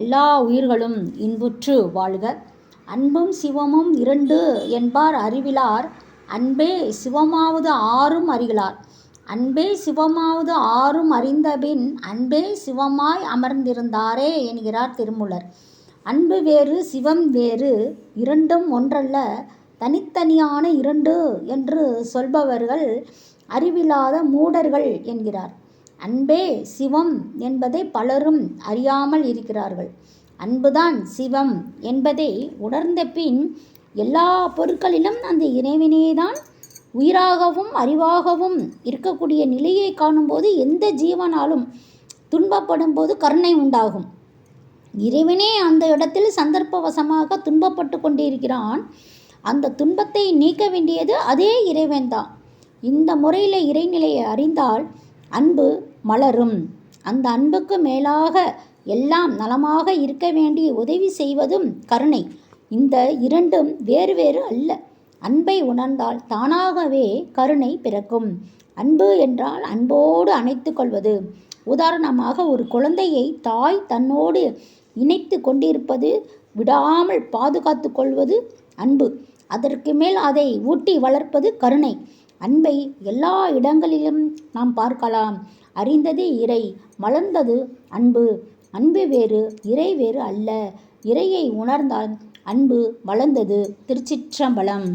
எல்லா உயிர்களும் இன்புற்று வாழ்க. அன்பும் சிவமும் இரண்டு என்பார் அறிவிலார் அன்பே சிவமாவது ஆறும் அறிகிறார் அன்பே சிவமாவது ஆறும் அறிந்தபின் அன்பே சிவமாய் அமர்ந்திருந்தாரே என்கிறார் திருமூலர். அன்பு வேறு சிவம் வேறு இரண்டும் ஒன்றல்ல தனித்தனியான இரண்டு என்று சொல்பவர்கள் அறிவில்லாத மூடர்கள் என்கிறார். அன்பே சிவம் என்பதை பலரும் அறியாமல் இருக்கிறார்கள். அன்புதான் சிவம் என்பதை உணர்ந்த பின் எல்லா பொருட்களிலும் அந்த இறைவனேதான் உயிராகவும் அறிவாகவும் இருக்கக்கூடிய நிலையை காணும்போது எந்த ஜீவனாலும் துன்பப்படும்போது கருணை உண்டாகும். இறைவனே அந்த இடத்தில் சந்தர்ப்பவசமாக துன்பப்பட்டு கொண்டிருக்கிறான். அந்த துன்பத்தை நீக்க வேண்டியது அதே இறைவன்தான். இந்த முறையில் இறைநிலையை அறிந்தால் அன்பு மலரும். அந்த அன்புக்கு மேலாக எல்லாம் நலமாக இருக்க வேண்டி உதவி செய்வதும் கருணை. இந்த இரண்டும் வேறு வேறு அல்ல. அன்பை உணர்ந்தால் தானாகவே கருணை பிறக்கும். அன்பு என்றால் அன்போடு அணைத்து கொள்வது. உதாரணமாக ஒரு குழந்தையை தாய் தன்னோடு இணைத்து கொண்டிருப்பது விடாமல் பாதுகாத்து கொள்வது அன்பு. அதற்கு மேல் அதை ஊட்டி வளர்ப்பது கருணை. அன்பை எல்லா இடங்களிலும் நாம் பார்க்கலாம். அறிந்தது இறை மலர்ந்தது அன்பு. அன்பு வேறு இறை வேறு அல்ல. இறையை உணர்ந்தால் அன்பு மலர்ந்தது. திருச்சிற்றம்பலம்.